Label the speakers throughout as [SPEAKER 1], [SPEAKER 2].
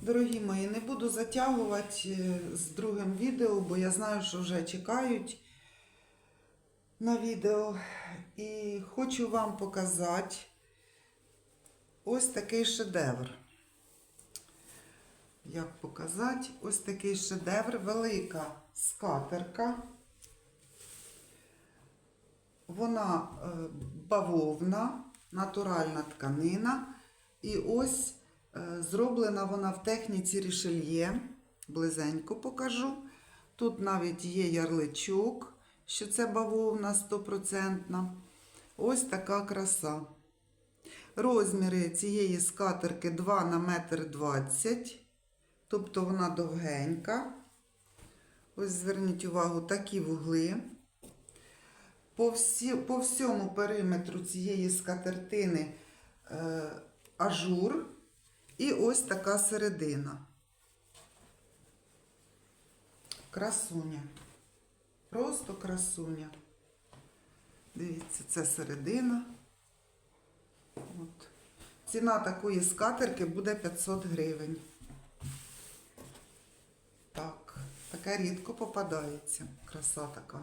[SPEAKER 1] Дорогі мої, не буду затягувати е, з другим відео, бо я знаю, що вже чекають на відео. І хочу вам показати ось такий шедевр. Як показати? Ось такий шедевр, велика скатерка. Вона е, бавовна, натуральна тканина. І ось зроблена вона в техніці рішельє. Близенько покажу. Тут навіть є ярличок, що це бавовна стопроцентна. Ось така краса. Розміри цієї скатерки 2 на 1,20 м. Тобто вона довгенька. Ось зверніть увагу, такі вугли. По, всі, по всьому периметру цієї скатертини е, ажур і ось така середина. Красуня. Просто красуня. Дивіться, це середина. От. Ціна такої скатерки буде 500 гривень. Так, таке рідко попадається. Краса така.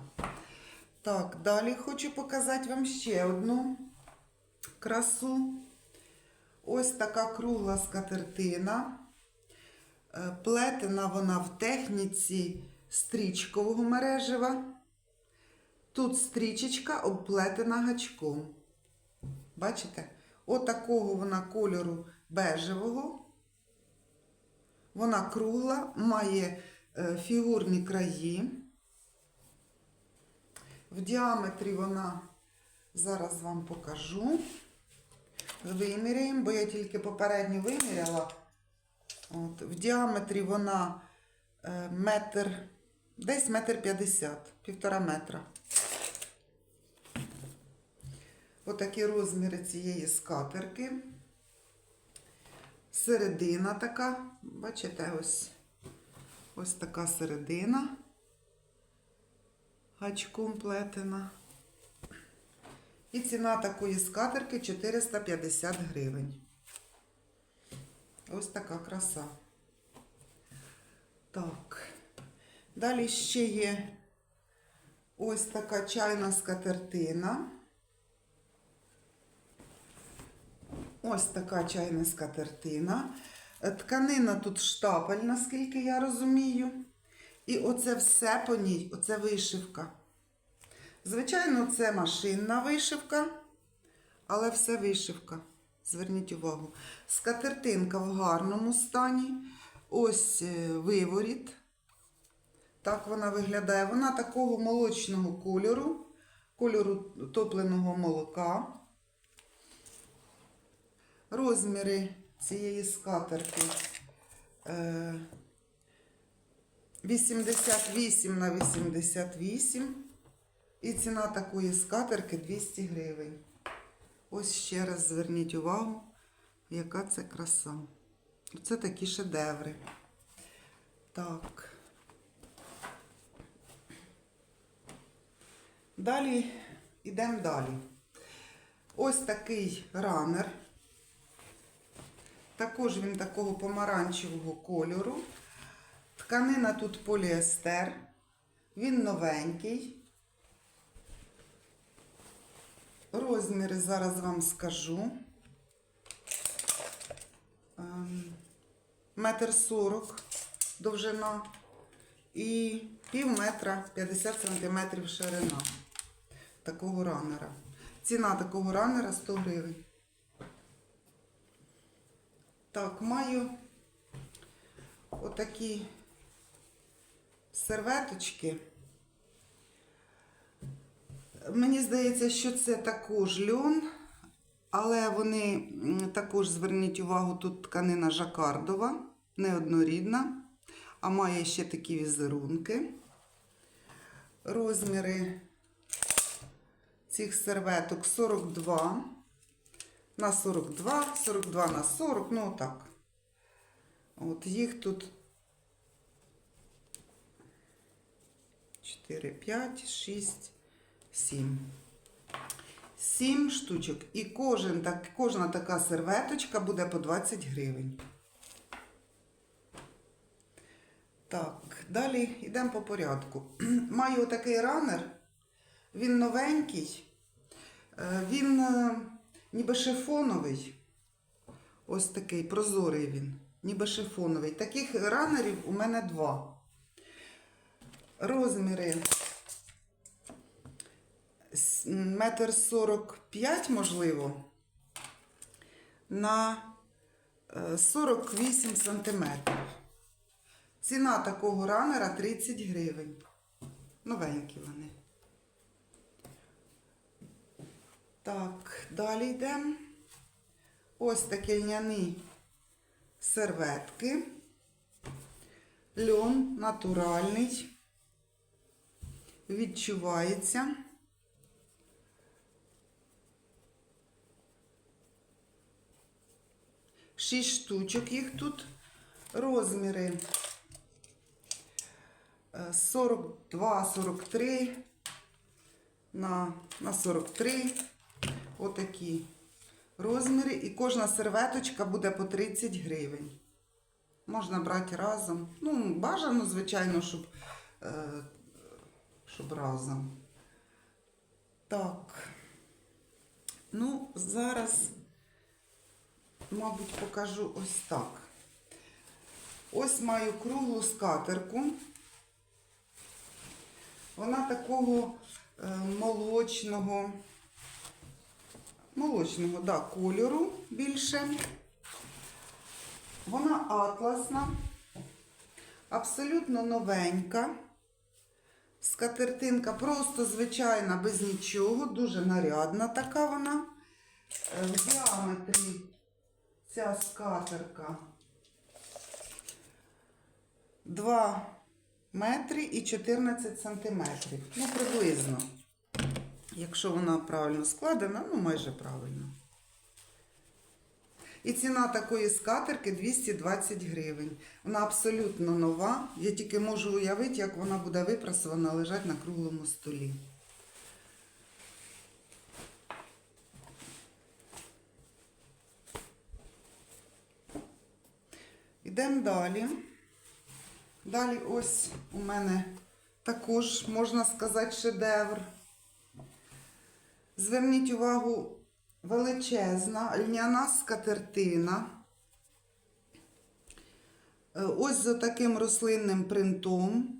[SPEAKER 1] Так, далі хочу показати вам ще одну красу. Ось така кругла скатертина. Е, Плетена вона в техніці стрічкового мережева. Тут стрічечка обплетена гачком. Бачите? Отакого вона кольору бежевого. Вона кругла, має е, фігурні краї. В діаметрі вона, зараз вам покажу. Виміряємо, бо я тільки попередньо виміряла. От, в діаметрі вона е, метр, десь метр п'ятдесят, півтора метра. Отакі розміри цієї скатерки. Середина така, бачите, ось, ось така середина гачком плетена. І ціна такої скатерки 450 гривень. Ось така краса. Так. Далі ще є ось така чайна скатертина. Ось така чайна скатертина. Тканина тут штапель, наскільки я розумію. І оце все по ній, оце вишивка. Звичайно, це машинна вишивка, але все вишивка. Зверніть увагу. Скатертинка в гарному стані. Ось е, виворіт. Так вона виглядає. Вона такого молочного кольору, кольору топленого молока. Розміри цієї скатерки е, 88 на 88. І ціна такої скатерки 200 гривень. Ось ще раз зверніть увагу, яка це краса. Це такі шедеври. Так. Далі йдемо далі. Ось такий ранер. Також він такого помаранчевого кольору. Тканина тут поліестер. Він новенький. Розміри зараз вам скажу. Ем, Метр сорок довжина і пів метра 50 сантиметрів ширина такого ранера. Ціна такого ранера 100 гривень. Так, маю отакі серветочки. Мені здається, що це також льон, але вони також зверніть увагу, тут тканина жакардова, неоднорідна, а має ще такі візерунки. Розміри цих серветок 42 на 42, 42 на 40, ну отак. От їх тут 4, 5, 6, 7. 7 штучок. І кожен, так, кожна така серветочка буде по 20 гривень. Так, далі йдемо по порядку. Маю отакий ранер. Він новенький. Е, Він е, ніби шифоновий. Ось такий прозорий він. Ніби шифоновий. Таких ранерів у мене два. Розміри метр сорок п'ять, можливо, на е, 48 сантиметрів. Ціна такого ранера 30 гривень. Новенькі вони. Так, далі йдемо. Ось такі льняні серветки. Льон натуральний. Відчувається. Шість штучок їх тут. Розміри е, 42-43 на, на 43. Отакі розміри. І кожна серветочка буде по 30 гривень. Можна брати разом. Ну, бажано, звичайно, щоб, е, щоб разом. Так. Ну, зараз, мабуть, покажу ось так. Ось маю круглу скатерку. Вона такого е, молочного, молочного, да, кольору більше. Вона атласна, абсолютно новенька. Скатертинка просто звичайна, без нічого, дуже нарядна така вона. Е, В діаметрі ця скатерка 2 метри і 14 сантиметрів. Ну, приблизно. Якщо вона правильно складена, ну майже правильно. І ціна такої скатерки 220 гривень. Вона абсолютно нова. Я тільки можу уявити, як вона буде випрасована лежать на круглому столі. Йдемо далі. Далі ось у мене також, можна сказати, шедевр. Зверніть увагу, величезна льняна скатертина. Е, Ось з таким рослинним принтом.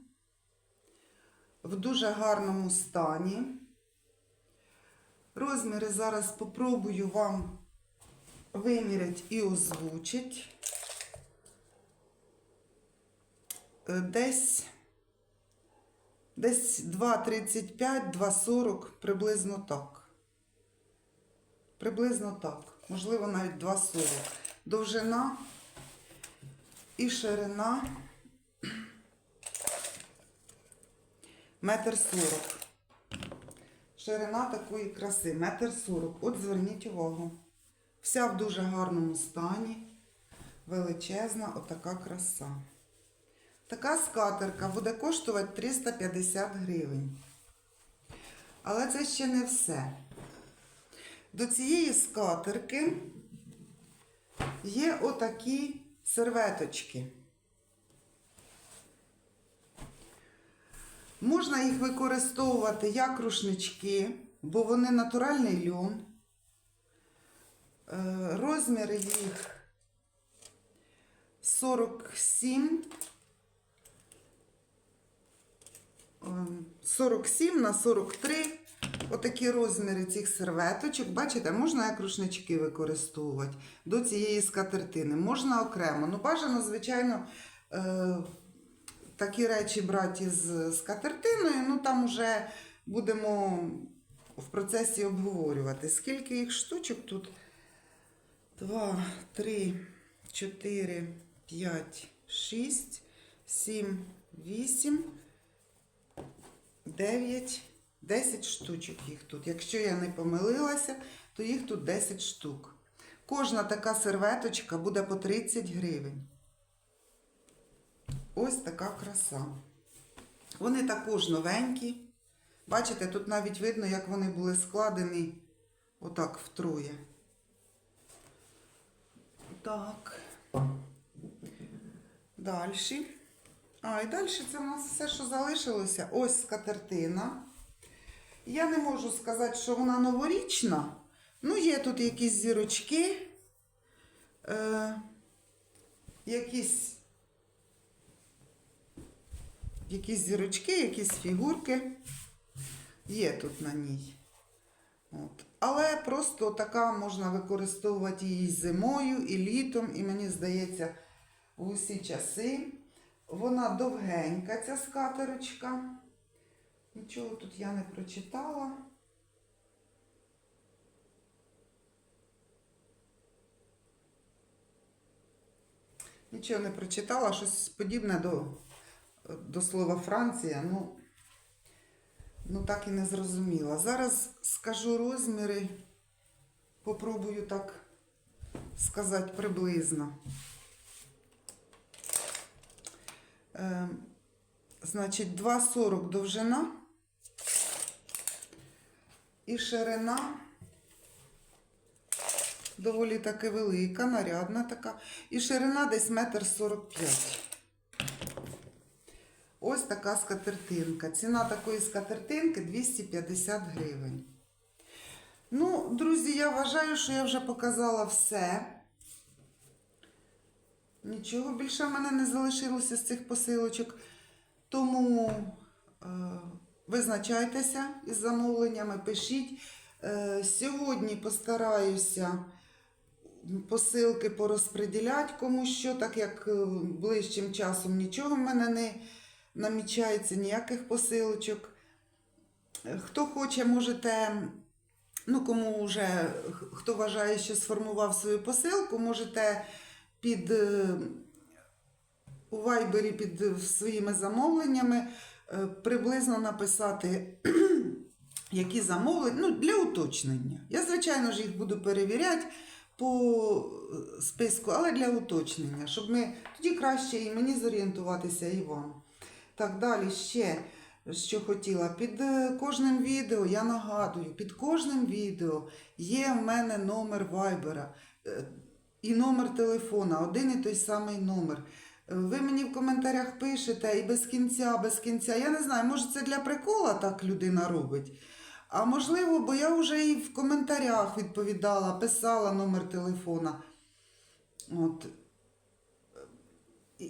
[SPEAKER 1] В дуже гарному стані. Розміри зараз попробую вам виміряти і озвучити. Е, Десь, десь 2,35, 2,40, приблизно так. Приблизно так. Можливо, навіть 2,40. Довжина і ширина метр сорок. Ширина такої краси метр сорок. От зверніть увагу. Вся в дуже гарному стані. Величезна отака краса. Така скатерка буде коштувати 350 гривень. Але це ще не все. До цієї скатерки є отакі серветочки. Можна їх використовувати як рушнички, бо вони натуральний льон. Е, Розміри їх 47 47 на 43. Отакі розміри цих серветочок. Бачите, можна як рушнички використовувати до цієї скатертини. Можна окремо. Ну, бажано, звичайно, е, такі речі брати з скатертиною. Ну, там вже будемо в процесі обговорювати. Скільки їх штучок тут? 2, 3, 4, 5, 6, 7, 8, 9, 10 штучок їх тут. Якщо я не помилилася, то їх тут 10 штук. Кожна така серветочка буде по 30 гривень. Ось така краса. Вони також новенькі. Бачите, тут навіть видно, як вони були складені отак втроє. Так. Далі. А, і далі це в нас все, що залишилося. Ось скатертина. Я не можу сказати, що вона новорічна. Ну, є тут якісь зірочки, е, якісь, якісь зірочки, якісь фігурки. Є тут на ній. От. Але просто така можна використовувати її зимою і літом, і мені здається, в усі часи. Вона довгенька, ця скатерочка. Нічого тут я не прочитала. Нічого не прочитала, щось подібне до, до слова Франція. Ну, ну так і не зрозуміла. Зараз скажу розміри, попробую так сказати приблизно. Е, значить, 2,40 довжина і ширина доволі таки велика, нарядна така. І ширина десь метр 45. Ось така скатертинка. Ціна такої скатертинки 250 гривень. Ну, друзі, я вважаю, що я вже показала все. Нічого більше в мене не залишилося з цих посилочок. Тому е, визначайтеся із замовленнями, пишіть. Е, сьогодні постараюся посилки порозподіляти кому що, так як е, ближчим часом нічого в мене не намічається, ніяких посилочок. Е, Хто хоче, можете, ну кому вже хто вважає, що сформував свою посилку, можете під е, у вайбері під е, своїми замовленнями е, приблизно написати, які замовлення, ну, для уточнення. Я, звичайно ж, їх буду перевіряти по списку, але для уточнення, щоб ми тоді краще і мені зорієнтуватися, і вам. Так, далі ще. Що хотіла, під кожним відео, я нагадую, під кожним відео є в мене номер вайбера і номер телефона, один і той самий номер. Ви мені в коментарях пишете і без кінця, без кінця. Я не знаю, може це для прикола так людина робить. А можливо, бо я вже і в коментарях відповідала, писала номер телефона. От.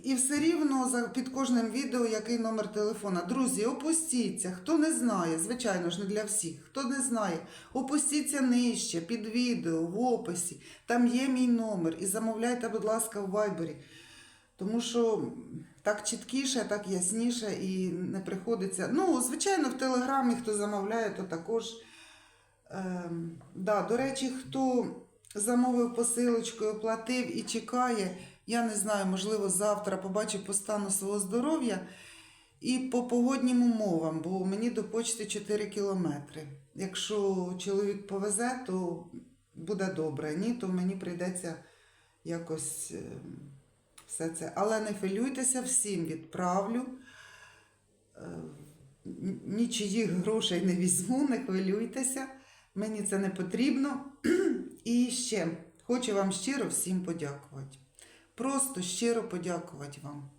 [SPEAKER 1] І- все рівно під кожним відео який номер телефона. Друзі, опустіться. Хто не знає, звичайно ж, не для всіх. Хто не знає, опустіться нижче, під відео, в описі. Там є мій номер. І замовляйте, будь ласка, в вайбері. Тому що так чіткіше, так ясніше і не приходиться. Ну, звичайно, в Телеграмі, хто замовляє, то також. Ем, да, до речі, хто замовив посилочку, оплатив і чекає, я не знаю, можливо, завтра побачу по стану свого здоров'я і по погоднім умовам, бо мені до почти 4 кілометри. Якщо чоловік повезе, то буде добре. Ні, то мені прийдеться якось ем, все це. Але не хвилюйтеся, всім відправлю. Е, Нічиїх грошей не візьму, не хвилюйтеся. Мені це не потрібно. І ще хочу вам щиро всім подякувати. Просто щиро подякувати вам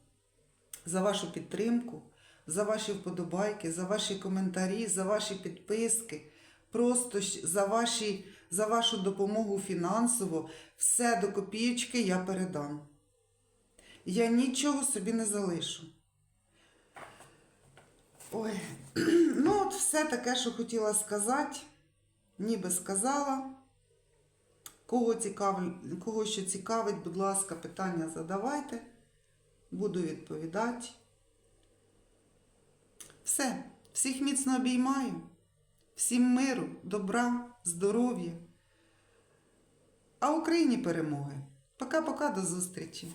[SPEAKER 1] за вашу підтримку, за ваші вподобайки, за ваші коментарі, за ваші підписки. Просто за, ваші, за вашу допомогу фінансово. Все до копієчки я передам. Я нічого собі не залишу. Ой, ну от все таке, що хотіла сказати, ніби сказала. Кого, цікав... кого що цікавить, будь ласка, питання задавайте. Буду відповідати. Все, всіх міцно обіймаю. Всім миру, добра, здоров'я. А Україні перемоги. Пока-пока, до зустрічі!